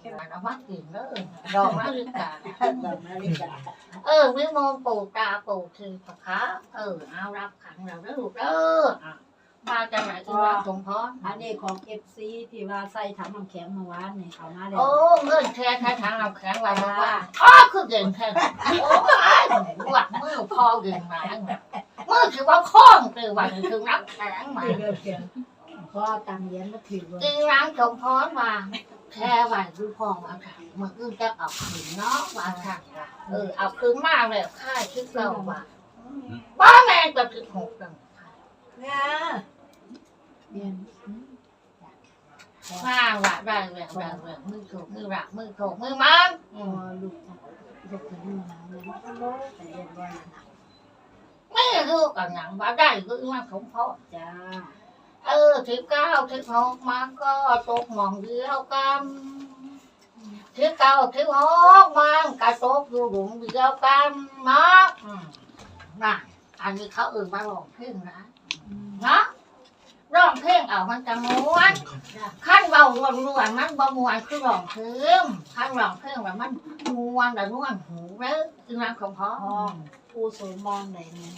แค่มันเอามากินเด้อดอกนาฬิกาแบบนาฬิกาเออวิโมงปู่ตาปู่คือปะคะเออเอารับขันเราได้ลูกเด้ออะมาจากไหนก็รับสมพรอันนี้ของเอฟซีที่ว่าใส่ถังน้ำแข็งเมื่อวานนี่เอามาแล้วโอ้เงินแค่แค่ทางเราแข็งไว้บอกว่าอ๋อคือเก่งแค่โอ้ยหวัดมือพอเก่งมามือคือว่าคล้องคือวันคือนักแข็งมาพอตังเหรียญมาถือว่ากินร้านสมพรมา แค่ไหวดูพองเอาค่ะมืออื่นจะเอาคืนเนาะว่าค่ะเออเอาคืนมากเลยค่าคิดเราว่าบ้าแม่จะถึงหกกันเนี่ยเนี่ยข้าว่าได้แล้วได้แล้วมือถูกมือรักมือถูกมือมันพอลูกจับลูกถึงมือหางเลยแต่เรียบร้อยนะไม่รู้กันหนังว่าได้ก็มันสมพรจ้า เออสิบเก้าสิบหกมันก็ตกหมองเดียวกันสิบเก้าสิบหกมันก็ตกอยู่หลุมเดียวกันเนาะน่ะอันนี้เขาเอื่นมาร้องเพลงนะเนาะร้องเพลงเอามันจะม้วนขั้นเบาล้วนล้วนมันบ่ม้วนคือร้องเพลงขั้นร้องเพลงแบบมันม้วนแต่ม้วนหูแล้วคือน้ำของพ่อห้องผู้สมมองไหนเนี่ย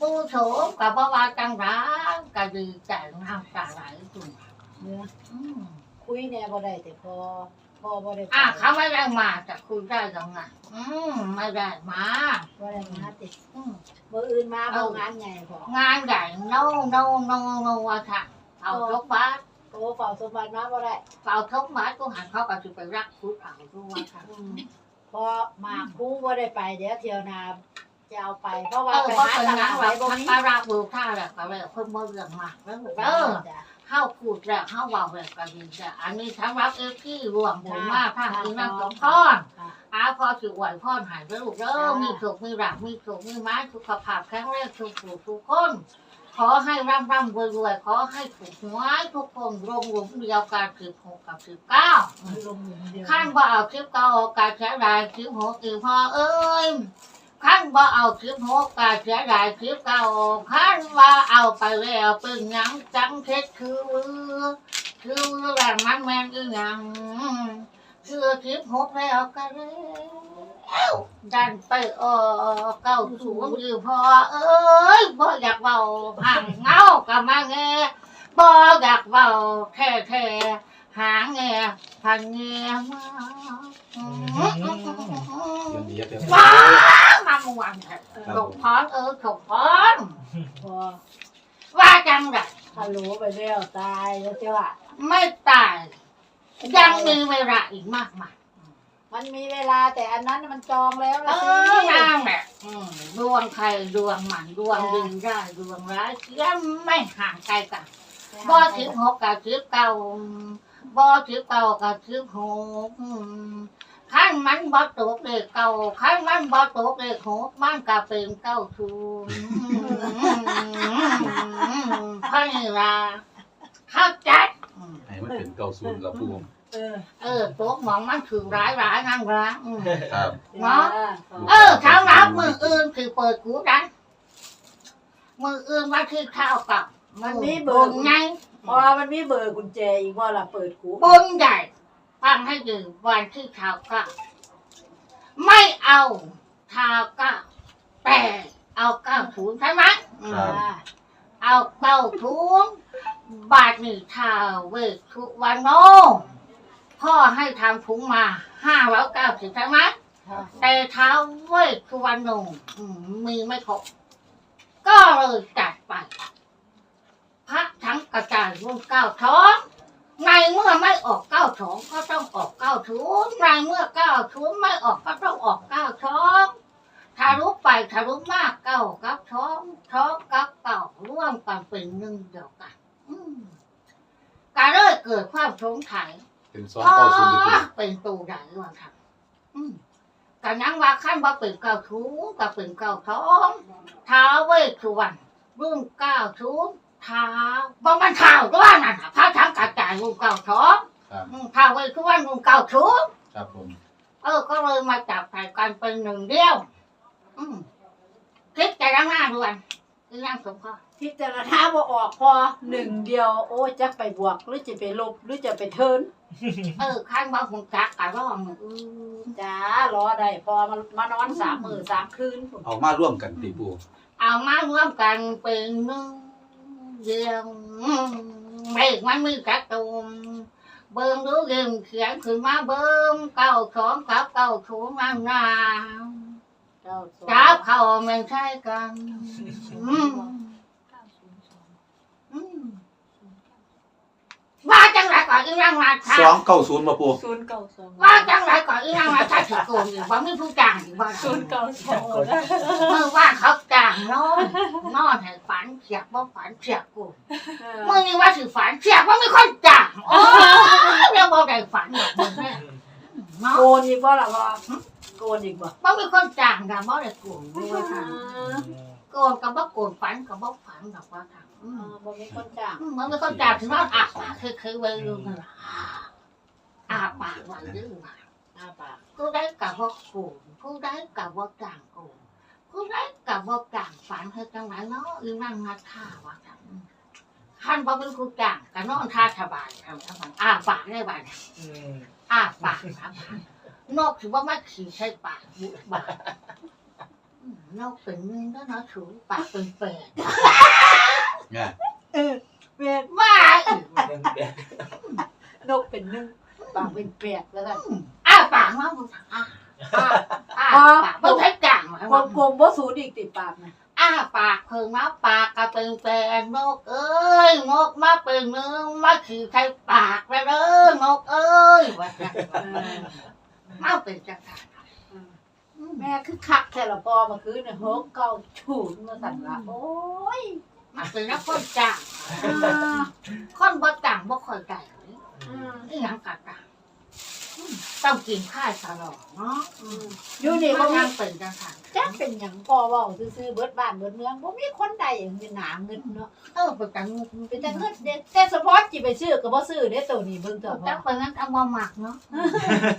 ผู้โฉมกับบ่ว่าจังร้านก็ดีใจน้ำตาไหลจุ่มเนื้อคุยแน่บ่ได้แต่พอพอบ่ได้อะเขาไม่ได้มาจะคุยได้ยังไงอืมไม่ได้มาบ่ได้มาติดอืมเมื่ออื่นมาบ่งานใหญ่พองานใหญ่โน่โน่โน่โน่ว่าค่ะเอาทุกบ้าทโอ้เฝ้าสมบัติมาบ่ได้เอาทุกบ้าทก็หันเข้าก็จะไปรักชุดเอาด้วยค่ะพอมาคู่บ่ได้ไปเดี๋ยวเที่ยวนา จะเอาไป เพราะว่าเออไปเพราะหาเป็นตนัลากดแบไว้บบ่ทั้งมีปลาราบูท่าแหละก็เลยเพิ่มเมื่อเรื่องมากแล้วเออจ้ะเข้าพูดแล้วเข้าเบาแบบก็ดีจ้ะอันนี้ทั้งรับเอฟที่รวมบุญมากทางที่นั่งสองพ่อนค่ะอาพอสิไหวพ่อนหายไปลูกเด้อมีสุขมีรักมีสุขมีไม้สุขภาพแข็งแรงทุกผู้ทุกคนขอให้ร่ำร่ำรวยรวยขอให้ถูกหวยทุกคนรวมรวมเดียวกันสิบหกกับสิบเก้าลงหมุนเดียวขั้นบ่เอาสิบเก้าการเสียดายสิบหกอีกพอเอ้ย ขั้นบ่าเอาสิบหกกาเสียดายสิบเก้าขั้นว่าเอาไปแล้วเป็นหยังจังเท็จคือคือแรงมันแมนอีหยังคือสิบหกแล้วก็แล้วดันไปเออเก้าสูงอยู่พอเอ้ยบ่อยากเบาห่างเงากับมาแงบ่อยากเบาแท้แท้ๆ หาแงพันแงมาอืมเดี๋ยวนี้เดี๋ยวนี้ว้ามาเมื่อวานเถอะถกพรเออถกพรพอว่าจังไรฮัลโหลไปแล้วตายแล้วเจ้าอะไม่ตาย ยังมีเวลาอีกมากมายมันมีเวลาแต่อันนั้นมันจองแล้วเอล่ะอสินั่งแหละอืมดวงใครดวงมันดวงดีได้ดวงร้ายยังไม่ห่างไกลกันบ่สิบหกกับสิบเก้า บ่สิบเก้ากับสิบหกขั้นมันบ่ตกเลขเก้าขั้นมันบ่ตกเลขหกมันก็เป็นเก้าศูนย์พระนี่ล่ะเข้าใจอืมให้มันเป็นเก่าศูนย์แล้วปูเออ เออตัวหมองมันถือร้ายร้ายนั่งร้ายอืมครับ เนาะเออเช้ารับมืออื่นคือเปิดกูดันมืออื่นว่าคือข้าวกับมันมีเบ บอร์นไงพอมันมีเบอร์กุญแจอีกว่าล่ะเปิดกูบนใหญ่ฟังให้ดีวันที่ข้าวกับไม่เอาข้าวกับแต่เอาเก้าถุงใช่ไหมอืมอ่าเอาเก้าถุงบาทหนึ่งท้าวเวททุกวันโนพ่อให้ทำถุงมาห้าร้อยเก้าสิบใช่ไหมค่ะแต่เท้าเว้ยสุวรรณงอืมมีไม่ครบก็เลยจัดไปพระทั้งก ระจายรุ่นเก้าท้องในเมื่อไม่ออกเก้าท้องก็ต้องออกเก้าทุนในเมื่อเก้าทุนไม่ออกก็ต้องออกเก้าท้องทะลุไปทะลุมากเก้ากับท้องท้องกับเก้าร่วมกันเป็นหนึ่งเดียวกันการเลยเกิดความสงสัยเป็นสองอ๋อเก่าศูนย์ดีปูเป็นตูใหญ่ว่ะครับอืมกันยังว่าขั้นว่าเป็นเก้าทูก็เป็นเก้าท้องท้าเวสสุวรรณรุ่นเก้า ทูท้าวบ่มันท้าวด้วยนั่นน่ะพระทั้งกระจายรุ่นเก้าท้องครับอืมท้าวเวสสุวรรณรุ่นเก้าทูครับผมเออ ก็เลยมาจับใส่กันเป็นหนึ่งเดียว อืมคิดใจร่างหน้าด้วยอีนั่งสมพ่อพิจารณาบ่ออกพอหนึ่งเดียว โอ้ยจักไปบวกหรือจะไปลบหรือจะไปเทิร์นเออข้างบ้านคงจักกะร้องอือจ้ารอได้พอมามานอนสามมือสามคืนพุ่นเอามาร่วมกันติปูเอามาร่วมกันเป็นหนึ่ง เดียวไม่มันมีกระตุมเบิ่งดูเรื่องเขียนขึ้นมาเบิ่งเก้าสองกับเก้าถูนมันนาเจ้าสองจับเขาไม่ใช่กันอืมอืมว่าจังไรก่ อนอีนั่งมาค่ะสองเก้าศูนย์มาปูศูนย์เก้าสองว่าจังไรก่อนอีนั่งมาถ้าถือโกงอยู่ว่าไม่ผู้จ้างอยู่บ้านศูนย์เก้าสองเมื่อว่าเขาจ้างนอนนอนให้ฝันเสียบว่าฝันเสียบกูเออเมื่อนี้ว่าถือฝันเสียบว่าไม่ค่อยจ้างโอ้ยเรียกว่าได้ฝันอย่างมึงเนี่ยเนาะโกนอีกบ่ล่ะพอโกนอีกบ่ว่าไม่ค่อยจ้างนะว่าได้โกงด้วยเอค่ะอโกงกับว่าโกงฝันกับว่าฝันกับว่าทางอืเอมอบ่มีคนจ้างอืมมันไม่ค่อยจ้างถึงว่าอะปากคือคือเวรุนล่ะอะปากไว้ดื้อมาอ้าปากผู้ได้กับว่าโกงผู้ได้กับว่าจ้างโกงผู้ได้กับว่าจ้างฝันให้จังไหนเนาะอีนั่งนัดท่าว่าทางท่านบ่เป็นผู้จ้างก็นอนท่าสบายทำสบายอะปากได้บ้างอะปากครับนอกถือว่าไม่ขี่ใช่ปากบุบาอืมนอกเป็นเงินก็เนาะถูปากเป็นเปรต เนี่ยเออเวียนว่าอีกนกเป็นหนึ่งปากเป็นเปียกแล้วกันอ้าปากมาบุอะอ้าอ้าปากเพิ่งให้จ้างมากลมกลมๆบ่สูดอีกติดปากนะอ้าปากเพิ่งมาปากก็เป็นแปลนนกเอ้ยนกมาเป็นเนื้อมาขี่ใช้ปากไปเด้อนกเอ้ยว่าจังเออมาเป็นจังไงเออแม่คือคักแค่ละพอเมื่อคืนเนี่ยหกเก้าชูนมาสั่นละโอ้ย มาเป็นนักคนจ้างอ่าคนบ่จ้างบ่ค่อยได้อืมนี่หยังกัจ้างอืม ต้องกินข้าวตลอดเนาะอืมอยู่นี่มับ่นมียังเป็นจังไงจักเป็นหยังพอเว้าซื่อๆเบิดบ้านเบิดเมืองบ่มีคนใดอย่างเป็นหนาเงินเนาะเออเป็นจังเป็นแต่เงินเด็ดแต่เฉพาะจิไปซื้อก็บ่ซื้อเด้ตัวนี้เบิ่งเถอะจังเป็นนั้นเอาบ่หมักเนาะ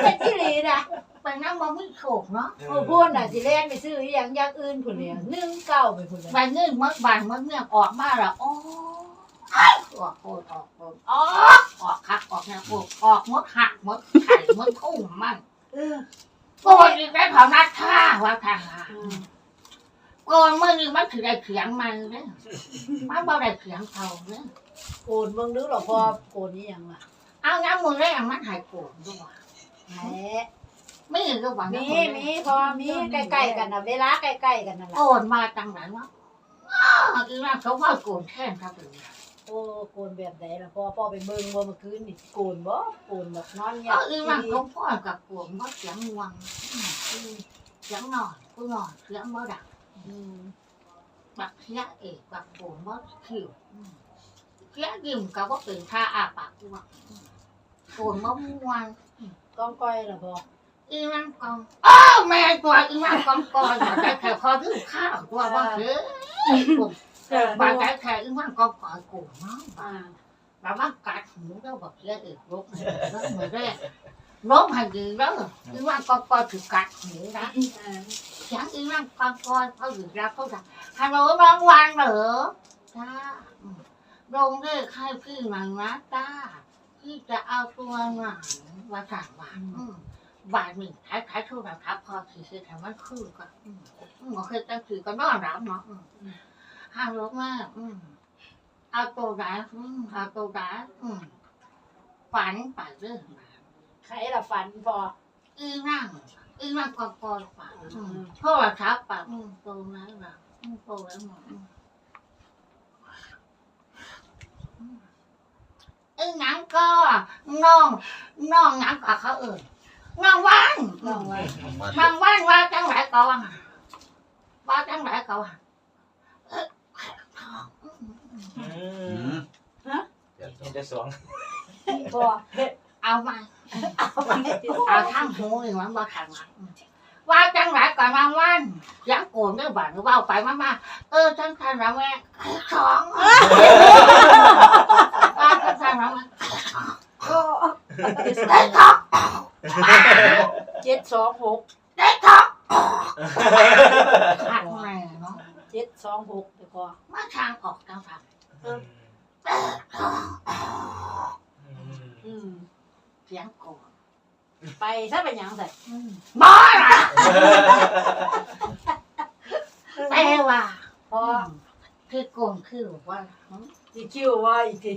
เป็นที่ลีนะเป็นนั้นบ่มีโชคเนาะโอ้พูดน่ะสิแล่นไปซื้ออหยังอย่างอื่นพุ่นเลยนึ่งเก้าไปพุ่นเลยใบเงินมัดบานมัดเมี่ยงออกมาและโอ้ย ออกโคตรออกโคตรออกออกคักออกแนวออกออกมดหักมดไข่มดทุ่งมันเออโกนอีกได้วเขานัดท่าว่าทางาโกนเมื่อนี้มันถือได้เขียงมันเนี่ยมันบ่ได้เขียงเขาเนี่ยโกนเบิ่งดูหรอพอโกนนี่ยังล่ะเอาน้ำมือแรกมันหายโกนด้วยแหมไม่เห็นก็หวังมีมีพอมีใกล้ๆกันนะเวลาใกล้ๆกันนั่นโกนมาจังไหนวะอ้าวอีนั่นเขาว่าโกนแท่นครับเลย อ้โกนแบบไหนล่ะพอพอไปเบิ่งบ่เมื่อคืนนี่โกนบ่โกนแบบนอนเงียก็บอีนั่นเขาพ่อกับโกนว่าเสียงวังเสียงนอนกูนอนเสียงบ่ดังอืมบักเสียเอกบักโกนบ่คิวเสียยิ้มก็ว่าเป็นท่าอาปากกูว่าโกนบ่ม่วนก้องก้อยล่ะพออีนั่นกองอ้าวแม่ตัวอีนั่นกองก อนมาใจแค่พอถึงข้าวตัวบ่เถือบ่ใจแค่อีนั่นกองกอนกูเนาะอ่าแล้วมันกัดหูแล้วบอกเสียเอกลบแล้วมือแรกลบให้ดีแล้วอีนั่นกองกอนถือกัดหูนะอ่าเสียงอีนั่งฟังก่อนเขาอยู่แล้วเขาจะฮัลโหลน้องวันเหรอจ้าอืมลงเลขให้พี่หน่อยนะจ้าพี่จะเอาตัวหนังมาสั่งบาทอืมบาทหนึ่งขายขายโทรศัพท์พอสี่สิบแต่มันคือก็อืมอืมโอเคตั้งคือก็นอนรับเนาะ อืมฮัลโหลแม่อืมเอาตัวไหนอืมเอาตัวไหนอืมฝันไปเรื่องมาใครล่ะฝันพออีนั่งอีนั่งกองกองฝันอืมพ่อครับปากอืมโตแล้วแบบอืมโตแล้วหมดอืมไอ้หนังก็น้องน้องหนังกับเขาเอ่ยน้องว่านลองไว้น้องว่านว่าจังไรก่อนว่าจังไรก่อนเอ้ยอืม เดี๋ยวนี่จะสองพอเฮ็ดเอามาเอาไว้เอาทั้งหูนี่มันบ่ทันมาอืมว่าจังไรก่อนน้องว่านยังโกนด้วยบ้านหรือว่าเอาไปมามาเออจังทันแล้วแม่สองว่าจังทันแล้วแม่โอ้ได้ท็อกเจ็ดสองหกได้ท็อกขาดแม่เนาะเจ็ดสองหกเดี๋ยวพอมาทางออกจังสัน อืมเสียงโกรธไปซะเป็นหยังใส่บ้าละแต่ว่าพอคือโกงคือว่าสิคิวว่าอีกที